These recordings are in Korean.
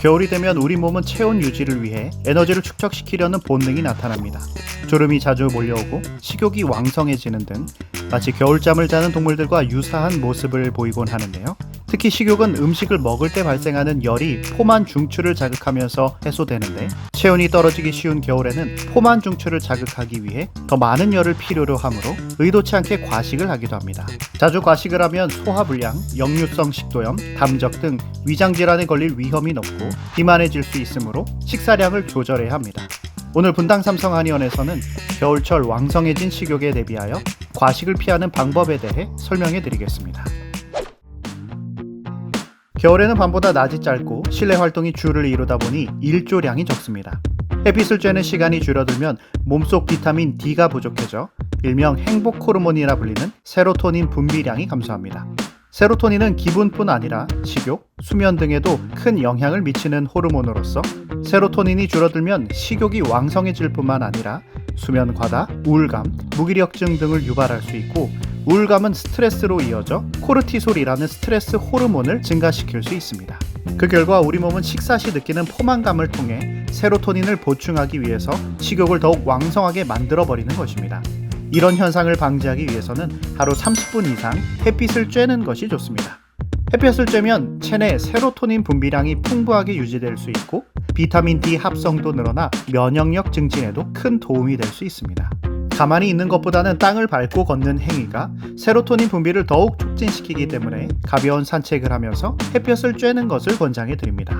겨울이 되면 우리 몸은 체온 유지를 위해 에너지를 축적시키려는 본능이 나타납니다. 졸음이 자주 몰려오고 식욕이 왕성해지는 등 마치 겨울잠을 자는 동물들과 유사한 모습을 보이곤 하는데요. 특히 식욕은 음식을 먹을 때 발생하는 열이 포만 중추를 자극하면서 해소되는데 체온이 떨어지기 쉬운 겨울에는 포만 중추를 자극하기 위해 더 많은 열을 필요로 하므로 의도치 않게 과식을 하기도 합니다. 자주 과식을 하면 소화불량, 역류성 식도염, 담적 등 위장 질환에 걸릴 위험이 높고 비만해질 수 있으므로 식사량을 조절해야 합니다. 오늘 분당 삼성 한의원에서는 겨울철 왕성해진 식욕에 대비하여 과식을 피하는 방법에 대해 설명해 드리겠습니다. 겨울에는 밤보다 낮이 짧고 실내 활동이 주를 이루다 보니 일조량이 적습니다. 햇빛을 쬐는 시간이 줄어들면 몸속 비타민 D가 부족해져 일명 행복 호르몬이라 불리는 세로토닌 분비량이 감소합니다. 세로토닌은 기분뿐 아니라 식욕, 수면 등에도 큰 영향을 미치는 호르몬으로서 세로토닌이 줄어들면 식욕이 왕성해질 뿐만 아니라 수면 과다, 우울감, 무기력증 등을 유발할 수 있고 우울감은 스트레스로 이어져 코르티솔이라는 스트레스 호르몬을 증가시킬 수 있습니다. 그 결과 우리 몸은 식사 시 느끼는 포만감을 통해 세로토닌을 보충하기 위해서 식욕을 더욱 왕성하게 만들어 버리는 것입니다. 이런 현상을 방지하기 위해서는 하루 30분 이상 햇빛을 쬐는 것이 좋습니다. 햇볕을 쬐면 체내 세로토닌 분비량이 풍부하게 유지될 수 있고 비타민 D 합성도 늘어나 면역력 증진에도 큰 도움이 될 수 있습니다. 가만히 있는 것보다는 땅을 밟고 걷는 행위가 세로토닌 분비를 더욱 촉진시키기 때문에 가벼운 산책을 하면서 햇볕을 쬐는 것을 권장해 드립니다.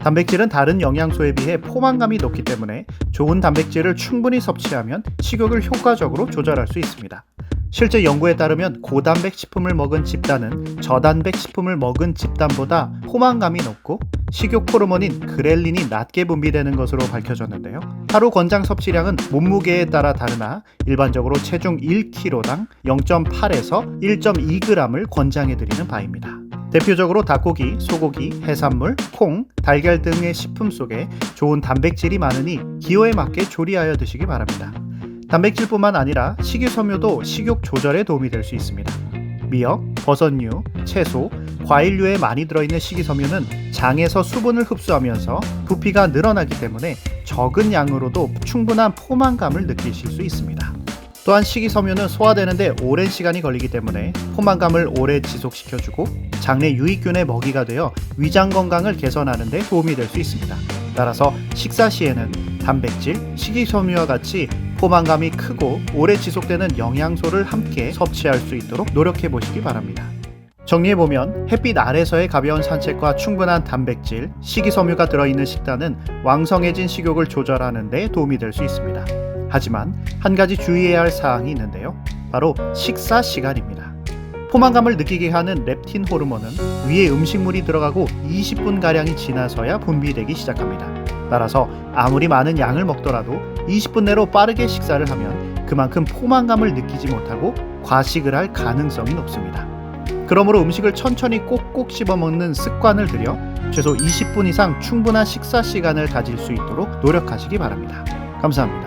단백질은 다른 영양소에 비해 포만감이 높기 때문에 좋은 단백질을 충분히 섭취하면 식욕을 효과적으로 조절할 수 있습니다. 실제 연구에 따르면 고단백 식품을 먹은 집단은 저단백 식품을 먹은 집단보다 포만감이 높고 식욕 호르몬인 그렐린이 낮게 분비되는 것으로 밝혀졌는데요. 하루 권장 섭취량은 몸무게에 따라 다르나 일반적으로 체중 1kg당 0.8에서 1.2g을 권장해 드리는 바입니다. 대표적으로 닭고기, 소고기, 해산물, 콩, 달걀 등의 식품 속에 좋은 단백질이 많으니 기호에 맞게 조리하여 드시기 바랍니다. 단백질뿐만 아니라 식이섬유도 식욕 조절에 도움이 될 수 있습니다. 미역, 버섯류, 채소, 과일류에 많이 들어있는 식이섬유는 장에서 수분을 흡수하면서 부피가 늘어나기 때문에 적은 양으로도 충분한 포만감을 느끼실 수 있습니다. 또한 식이섬유는 소화되는데 오랜 시간이 걸리기 때문에 포만감을 오래 지속시켜주고 장내 유익균의 먹이가 되어 위장 건강을 개선하는 데 도움이 될 수 있습니다. 따라서 식사 시에는 단백질, 식이섬유와 같이 포만감이 크고 오래 지속되는 영양소를 함께 섭취할 수 있도록 노력해 보시기 바랍니다. 정리해보면 햇빛 아래서의 가벼운 산책과 충분한 단백질, 식이섬유가 들어있는 식단은 왕성해진 식욕을 조절하는 데 도움이 될 수 있습니다. 하지만 한 가지 주의해야 할 사항이 있는데요. 바로 식사 시간입니다. 포만감을 느끼게 하는 렙틴 호르몬은 위에 음식물이 들어가고 20분가량이 지나서야 분비되기 시작합니다. 따라서 아무리 많은 양을 먹더라도 20분 내로 빠르게 식사를 하면 그만큼 포만감을 느끼지 못하고 과식을 할 가능성이 높습니다. 그러므로 음식을 천천히 꼭꼭 씹어 먹는 습관을 들여 최소 20분 이상 충분한 식사 시간을 가질 수 있도록 노력하시기 바랍니다. 감사합니다.